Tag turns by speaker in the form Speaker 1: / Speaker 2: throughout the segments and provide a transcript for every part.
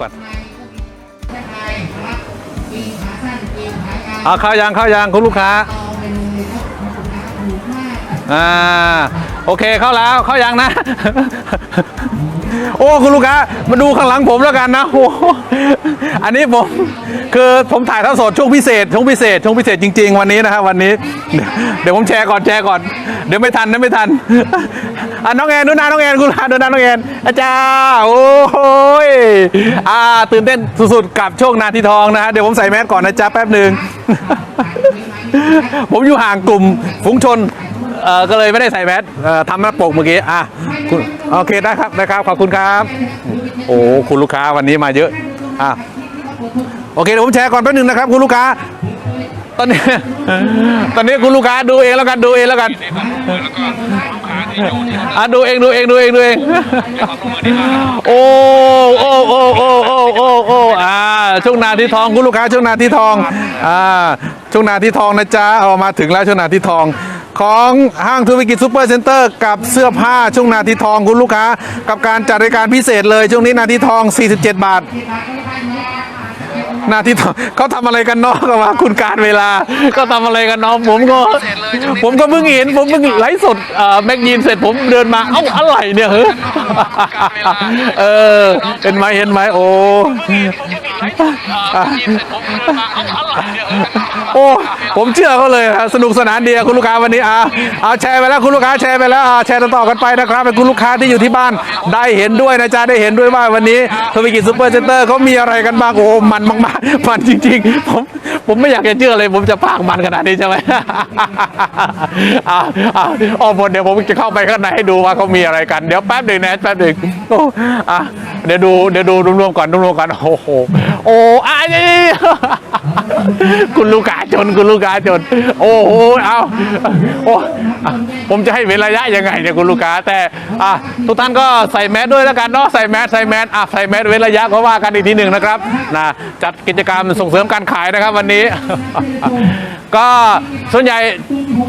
Speaker 1: ก่อนเอาเข้ายังเข้ายังคุณลูกค้าอ่า โอเคเข้าแล้วเข้ายังนะ โอ้คุณลูกค้ามาดูข้างหลังผมแล้วกันนะโอ้อันนี้ผมคือผมถ่ายทอดสดช่วงพิเศษช่วงพิเศษช่วงพิเศษจริง ๆ วันนี้นะครับวันนี้ เดี๋ยวผมแชร์ก่อนแชร์ก่อน เดี๋ยวไม่ทันนะไม่ทันอะน้องแอนดูหน้าน้องแอนคุณลูกค้าดูหน้าน้องแอนอาจารย์โอ้ยอ่าตื่นเต้นสุดๆกับช่วงนาทีทองนะฮะเดี๋ยวผมใส่แมสก่อนนะจ๊ะแป๊บหนึ่งผมอยู่ห่างกลุ่มฝูงชน เออก็เลยไม่ได้ใส่แมสเออทำหน้าปกเมื่อกี้อะคุณโอเคได้ครับได้ครับขอบคุณครับ โอ้คุณลูกค้าวันนี้มาเยอะอะโอเคเดี๋ยวผมแชร์ก่อนแป๊บนึงนะครับ คุณลูกค้า ตอนนี้ ตอนนี้คุณลูกค้าดูเองแล้วกันดูเองแล้วกันอะดูเองดูเองดูเองดูเองโอ้โอ้โอ้โอ้โอ้โอ้โอ้อ่าช่วงนาทีทองคุณลูกค้าช่วงนาทีทองอ่าช่วงนาทีทองนะจ๊ะเอามาถึงแล้วช่วงนาทีทอง ของห้างธุรกิจซูเปอร์เซ็นเตอร์กับเสื้อผ้าช่วงนาทีทองคุณลูกค้า กับการจัดรายการพิเศษเลยช่วงนี้นาทีทอง 47 บาท นาทีทองเขาทำอะไรกันเนาะก็ว่าคุณการเวลาก็ทำอะไรกันเนาะผมก็ ผมก็เพิ่งเห็นผมเพิ่งไลฟ์สดแม็กยีนเสร็จผมเดินมาเอ้าอะไรเนี่ยเฮ้ยเออเห็นไหมเห็นไหมโอ้ โอ้ผมเชื่อเขาเลยสนุกสนานดีอะคุณลูกค้าวันนี้อะเอาแชร์ไปแล้วคุณลูกค้าแชร์ไปแล้วอะแชร์ต่อๆกันไปนะครับเป็นคุณลูกค้าที่อยู่ที่บ้านได้เห็นด้วยนะจ๊ะได้เห็นด้วยว่าวันนี้ธุรกิจซูเปอร์เซ็นเตอร์เขามีอะไรกันบ้างโอ้มันมากๆมันจริงๆผมผมไม่อยากจะเชื่อเลย ผมจะพากมันขนาดนี้ใช่ไหมอ่าอ่าอ๋อหมดเดี๋ยวผมจะเข้าไปข้างในให้ดูว่าเขามีอะไรกัน เดี๋ยวแป๊บหนึ่งนะแป๊บหนึ่งโอ้อะเดี๋ยวดูเดี๋ยวดูรวมๆก่อนรวมๆก่อนโอ้โหโอ้อะนี่คุณลูกค้าจนคุณลูกค้าจน โอ้โหเอาโอ้ผมจะให้เว้นระยะยังไงเนี่ยคุณลูกค้าแต่อะทุกท่านก็ใส่แมสด้วยแล้วกันเนาะใส่แมสใส่แมสอะใส่แมสเว้นระยะก็ว่ากันอีกทีหนึ่งนะครับนะจัดกิจกรรมส่งเสริมการขายนะครับวันนี้ ก็ส่วนใหญ่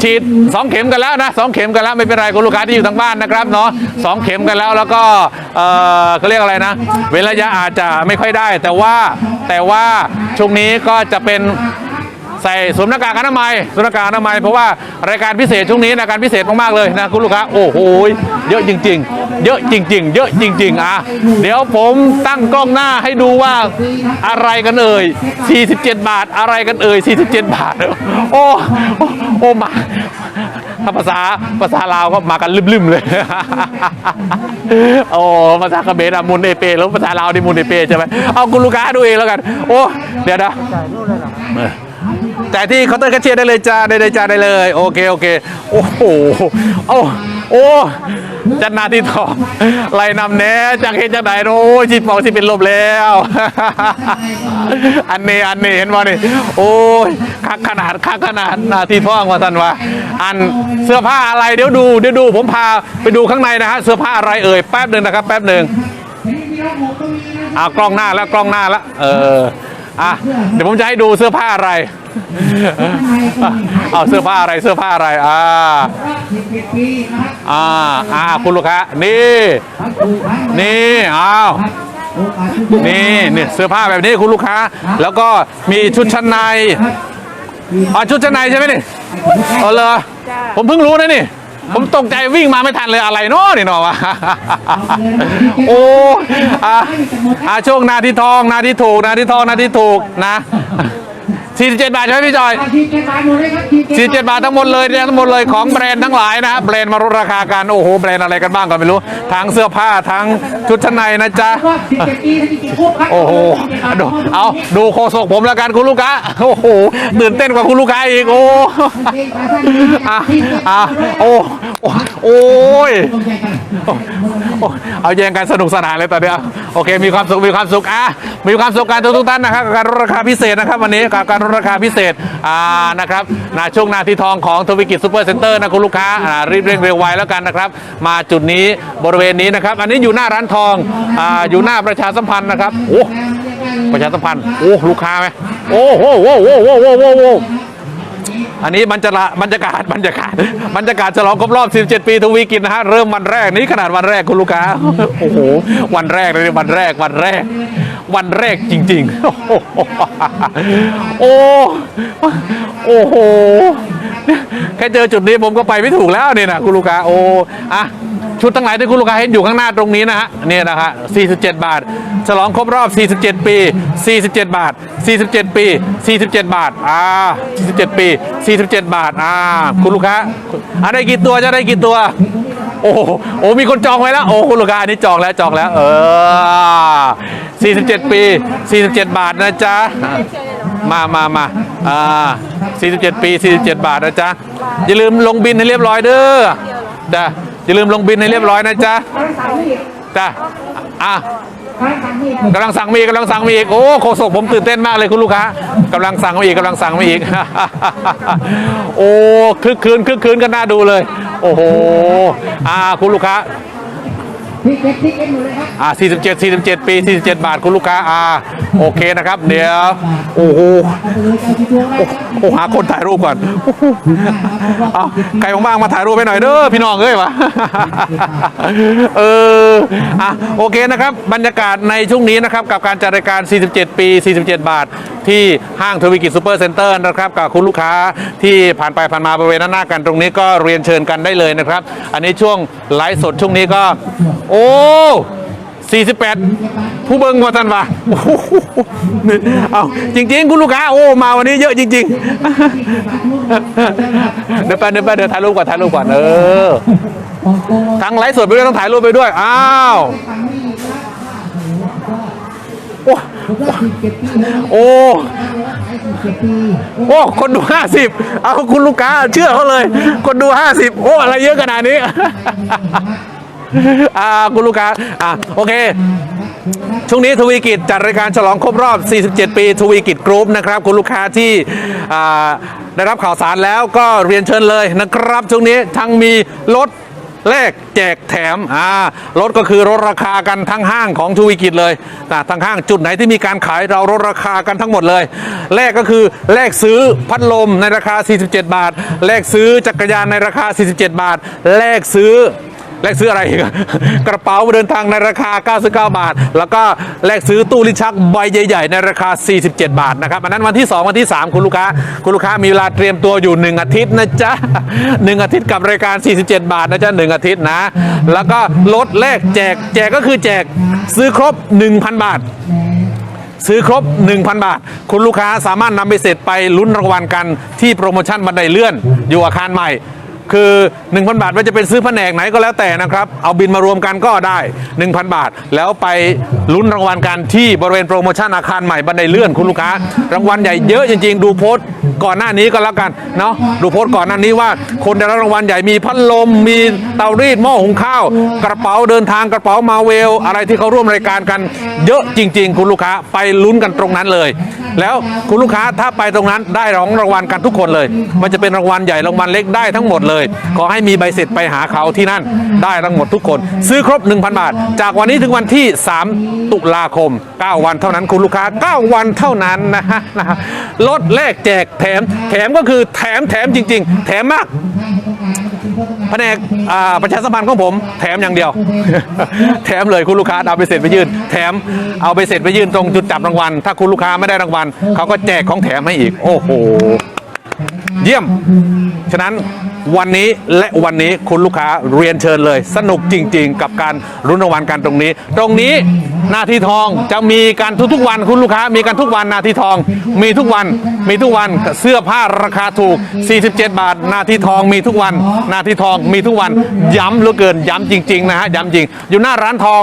Speaker 1: ฉีดสองเข็มกันแล้วนะสองเข็มกันแล้วไม่เป็นไรคุณลูกค้าที่อยู่ทางบ้านนะครับเนาะสองเข็มกันแล้วแล้วก็เออเขาเรียกอะไรนะเว้นระยะอาจจะไม่ค่อยได้ แต่ว่าแต่ว่าช่วงนี้ก็จะเป็น ใส่สวมหน้ากากอนามัยสวมหน้ากากอนามัยเพราะว่ารายการพิเศษช่วงนี้รายการพิเศษมากๆเลยนะคุณลูกค้าโอ้โหเยอะจริง ๆ เยอะจริง ๆ เยอะจริง ๆ อะ เดี๋ยวผมตั้งกล้องหน้าให้ดูว่าอะไรกันเอ่ย 47 บาทอะไรกันเอ่ย 47 บาท โอ้โอ้โอ้มาถ้าภาษาภาษาลาวก็มากันลืมๆเลย โอ้ภาษาเขมรอะมุนเอเปแล้วภาษาลาวนี่มุนเอเปใช่ไหมเอาคุณลูกค้าดูเองแล้วกัน โอ้ เดี๋ยวนะ แต่ที่เคาน์เตอร์แคชเชียร์ได้เลยจ้าได้เลยจ้าได้เลย โอเคโอเค โอ้โหโอ้โอ้จันนาที่ทองไล่นำแน่จากเห็นจากไหนโอ้ยชีปองที่เป็นลมแล้ว อันนี้อันนี้เห็นว่านี่โอ้ยคักขนาดคักขนาดนาที่ทองว่าท่านว่า อันเสื้อผ้าอะไรเดี๋ยวดูเดี๋ยวดูผมพาไปดูข้างในนะฮะเสื้อผ้าอะไรเอ่ยแป๊บหนึ่งนะครับ แป๊บหนึ่งเอากล้องหน้าแล้วกล้องหน้าแล้วเออ อะเดี๋ยวผมจะให้ดูเสื้อผ้าอะไร เอาเสื้อผ้าอะไรเสื้อผ้าอะไร อ่า อ่า อ่า คุณลูกค้า นี่ นี่อ้าวนี่นี่เสื้อผ้าแบบนี้คุณลูกค้า แล้วก็มีชุดชั้นในอ๋อชุดชั้นในใช่ไหมนี่เออเลยผมเพิ่งรู้นะนี่ ผมตกใจวิ่งมาไม่ทันเลยอะไรเนาะนี่เนาะวะโอ้อะอะช่วงนาทีทองนาทีถูกนาทีทองนาทีถูกนะ47บาทใช่ไหมพี่จอย
Speaker 2: ทีเจ็ดบาทหมดเลยครับที
Speaker 1: สี่เจ็ดบาททั้งหมดเลยเนี่ยทั้งหมดเลยของแบรนด์ทั้งหลายนะแบรนด์มาลดราคากันโอ้โหแบรนด์อะไรกันบ้างก็ไม่รู้ทั้งเสื้อผ้าทั้งชุดชั้นในนะจ๊ะ
Speaker 2: ก็ทีเจ็ดปีถ้าทีเจ็ดควบครับ
Speaker 1: โอ้โหดูเอาดูโคศกผมแล้วกันคุณลูกค้าโอ้โหตื่นเต้นกว่าคุณลูกค้าอีกโอ้อะอะโอ้ โอ้โอ้ยโอ้เอาแย่งกันสนุกสนานเลยตอนเนี้ยโอเค มีความสุข มีความสุข อะ มีความสุขกันทุกๆท่านนะครับกับการลดราคาพิเศษนะครับ วันนี้กับการลดราคาพิเศษ อ่า นะครับนะช่วงนาทีทองของทวิกิจซูเปอร์เซ็นเตอร์นะคุณลูกค้า อ่า รีบเร่งเร็วไวแล้วกันนะครับ มาจุดนี้บริเวณนี้นะครับ อันนี้อยู่หน้าร้านทอง อ่า อยู่หน้าประชาสัมพันธ์นะครับ โอ้ ประชาสัมพันธ์ โอ้ ลูกค้าไหมโอ้โหโอ้โหโอ้โหโอ้โหโอันนี้บรรยากาศบรรยากาศบรรยากาศบรรยากาศฉลองครบรอบ 17 ปีทวีกินนะฮะเริ่มวันแรกนี่ขนาดวันแรกคุณลูกค้าโอ้โหวันแรกเลยวันแรกวันแรก วันแรกจริง ๆ โอ้โอ้โหแค่เจอจุดนี้ผมก็ไปไม่ถูกแล้วเนี่ยนะคุณลูกค้าโอ้อะ ชุดทั้งหลายที่คุณลูกค้าเห็นอยู่ข้างหน้าตรงนี้นะฮะนี่นะฮะ47 บาท ฉลองครบรอบ 47 ปี 47 บาท 47 ปี 47 บาทอ่า47 ปี 47 บาทอ่าคุณลูกค้าอะได้กี่ตัวจะได้กี่ตัว โอ้โหโอ้มีคนจองไว้แล้วโอ้คุณลูกค้าอันนี้จองแล้วจองแล้ว เออ 47 ปี 47 บาทนะจ๊ะมามามาอ่า47 ปี 47 บาทนะจ๊ะอย่าลืมลงบินให้เรียบร้อยเด้อจ้ะ อย่าลืมลงบินให้เรียบร้อยนะจ๊ะจ้ะอะ
Speaker 2: กำลังสั่งมี
Speaker 1: กำลังสั่งมีกำลังสั่งมีอีกโอ้โคศกผมตื่นเต้นมากเลยคุณลูกค้ากำลังสั่งมาอีกกำลังสั่งมาอีก โอ้คึกคืนคึกคืนกันน่าดูเลย โอ้โหอ่าคุณลูกค้า
Speaker 2: ทิกเก็ตทิกเก็ตหมดเลยครับ
Speaker 1: อ่า47 47 ปี 47 บาทคุณลูกค้าอ่าโอเคนะครับ เดี๋ยว โอ้โหโอ้โหหาคนถ่ายรูปก่อนเอาใครว่างๆมาถ่ายรูปให้หน่อยเด้อพี่น้องเอ้ยวะเอออะโอเคนะครับ บรรยากาศในช่วงนี้นะครับ กับการจัดรายการ 47 ปี 47 บาท ที่ห้างทวีกิจซูเปอร์เซ็นเตอร์นะครับกับคุณลูกค้าที่ผ่านไปผ่านมาบริเวณหน้ากันตรงนี้ก็เรียนเชิญกันได้เลยนะครับ อันนี้ช่วงไลฟ์สดช่วงนี้ก็ โอ้48 ผู้เบิ้งว่าท่านวะโอ้โหเอาจริง ๆ คุณลูกค้า โอ้ มาวันนี้เยอะจริง ๆ เดี๋ยวไปเดี๋ยวไปเดี๋ยวถ่ายรูปก่อนถ่ายรูปก่อนเออทั้งไลฟ์สดไปด้วยต้องถ่ายรูปไปด้วย อ้าว โอ้โอ้โอ้ คนดูห้าสิบเอาคุณลูกค้าเชื่อเขาเลย คนดูห้าสิบโอ้ อะไรเยอะขนาดนี้ อ่า คุณลูกค้า อะ โอเค ช่วงนี้ทวีกิจจัดรายการฉลองครบรอบ 47 ปีทวีกิจกรุ๊ปนะครับ คุณลูกค้าที่อ่าได้รับข่าวสารแล้วก็เรียนเชิญเลยนะครับ ช่วงนี้ทั้งมีลด แลกแจกแถมอ่าลดก็คือลดราคากันทั้งห้างของชูวิกิจเลยนะทั้งห้างจุดไหนที่มีการขายเราลดราคากันทั้งหมดเลยแลกก็คือแลกซื้อพัดลมในราคา 47 บาทแลกซื้อจักรยานในราคา 47 บาทแลกซื้อ แลกซื้ออะไรอีกอะกระเป๋าเดินทางในราคา 99 บาท แล้วก็แลกซื้อตู้ลิ้นชักใบใหญ่ ๆ ในราคา 47 บาทนะครับอันนั้นวันที่ 2 วันที่ 3 คุณลูกค้า คุณลูกค้ามีเวลาเตรียมตัวอยู่ 1 อาทิตย์นะจ๊ะ 1 อาทิตย์กับรายการ 47 บาทนะจ๊ะ 1 อาทิตย์นะ แล้วก็ลดแลกแจกแจกก็คือแจกซื้อครบ 1,000 บาทซื้อครบ 1,000 บาท คุณลูกค้าสามารถนำไปเสร็จไปลุ้นรางวัลกันที่โปรโมชั่นบันไดเลื่อน อยู่อาคารใหม่ คือ 1,000 บาทว่าจะเป็นซื้อแผนกไหนก็แล้วแต่นะครับ เอาบินมารวมกันก็ได้ 1,000 บาท แล้วไปลุ้นรางวัลกันที่บริเวณโปรโมชั่นอาคารใหม่บันไดเลื่อนคุณลูกค้ารางวัลใหญ่เยอะจริงๆ ดูโพสต์ก่อนหน้านี้ก็แล้วกันเนาะดูโพสต์ก่อนหน้านี้ว่า คนได้รับรางวัลใหญ่มีพัดลมมีเตารีดหม้อหุงข้าว กระเป๋าเดินทางกระเป๋ามาเวล อะไรที่เขาร่วมรายการกัน เยอะจริง ๆ คุณลูกค้าไปลุ้นกันตรงนั้นเลย แล้วคุณลูกค้าถ้าไปตรงนั้นได้รางรางวัลกันทุกคนเลย มันจะเป็นรางวัลใหญ่รางวัลเล็กได้ทั้งหมดเลยขอให้มีใบเสร็จไปหาเขาที่นั่นได้ทั้งหมดทุกคน ซื้อครบ 1,000 บาท จากวันนี้ถึงวันที่ 3 ตุลาคม 9 วันเท่านั้นคุณลูกค้า 9 วันเท่านั้นนะฮะนะฮะลดแลกแจกแถมแถมก็คือแถมแถมจริง ๆ แถมมากแผนกอ่าประชาสัมพันธ์ของผมแถมอย่างเดียว แถมเลยคุณลูกค้าเอาไปเสร็จไปยื่น แถมเอาไปเสร็จไปยื่นตรงจุดจับรางวัล ถ้าคุณลูกค้าไม่ได้รางวัลเขาก็แจกของแถมให้อีก โอ้โห เยี่ยม ฉะนั้น วันนี้และวันนี้คุณลูกค้าเรียนเชิญเลย สนุกจริง ๆ กับการรุ้นรางวัลกันตรงนี้ ตรงนี้หน้าที่ทองจะมีการทุกๆวันคุณลูกค้ามีกันทุกวันหน้าที่ทอง มีทุกวันมีทุกวันเสื้อผ้าราคาถูก 47 บาทหน้าที่ทองมีทุกวันหน้าที่ทองมีทุกวันย้ำเหลือเกินย้ำจริงๆนะฮะย้ำจริง อยู่หน้าร้านทอง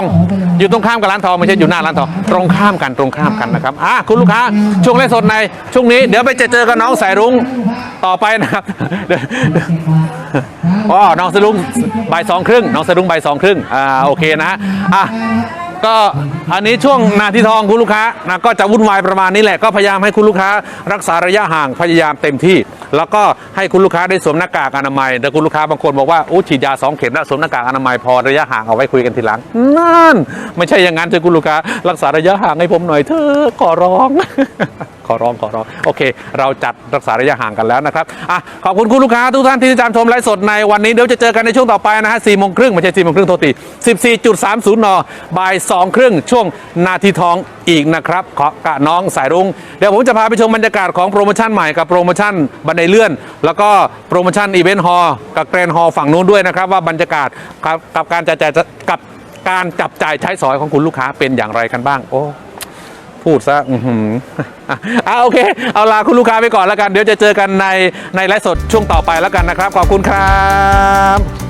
Speaker 1: อยู่ตรงข้ามกับร้านทองไม่ใช่อยู่หน้าร้านทองตรงข้ามกันตรงข้ามกันนะครับอะคุณลูกค้าช่วงไลฟ์สดในช่วงนี้เดี๋ยวไปเจอเจอกับน้องสายรุ้งต่อไปนะครับอ๋อน้องสะดุ้งบ่ายสองครึ่งน้องสะดุ้งบ่ายสองครึ่งอ่าโอเคนะอะ ก็อันนี้ช่วงนาทีทองคุณลูกค้านะก็จะวุ่นวายประมาณนี้แหละก็พยายามให้คุณลูกค้า รักษาระยะห่างพยายามเต็มที่ แล้วก็ให้คุณลูกค้าได้สวมหน้ากากอนามัยแต่คุณลูกค้าบางคนบอกว่าอู้ฉีดยาสองเข็มแล้วสวมหน้ากากอนามัยพอระยะห่างเอาไว้คุยกันทีหลังนั่นไม่ใช่อย่างนั้นเถอะคุณลูกค้า รักษาระยะห่างให้ผมหน่อยเถอะขอร้องขอร้องขอร้องโอเค เราจัดรักษาระยะห่างกันแล้วนะครับอะขอบคุณคุณลูกค้าทุกท่านที่ติดตามชมไลฟ์สดในวันนี้เดี๋ยวจะเจอกันในช่วงต่อไปนะฮะสี่โมงครึ่งไม่ใช่สี่โมงครึ่งโทษทีสิบสี่จุดสามศูนย์นบ่ายสองครึ่งช่วงนาทีทองอีกนะครับขอกะน้องสายรุ้งเดี๋ยวผมจะพาไปชมบรรยากาศของโปรโมชั่นใหม่กับโปรโมชั่นบันไดเลื่อน แล้วก็โปรโมชั่นอีเวนต์ฮอลกับแกรนฮอลฝั่งนู้นด้วยนะครับ ว่าบรรยากาศกับกับการจ่ายจ่ายกับการจับจ่ายใช้สอยของคุณลูกค้าเป็นอย่างไรกันบ้าง โอ้พูดซะอือหืออะโอเค เอาลาคุณลูกค้าไปก่อนแล้วกัน เดี๋ยวจะเจอกันในในไลฟ์สดช่วงต่อไปแล้วกันนะครับ ขอบคุณครับ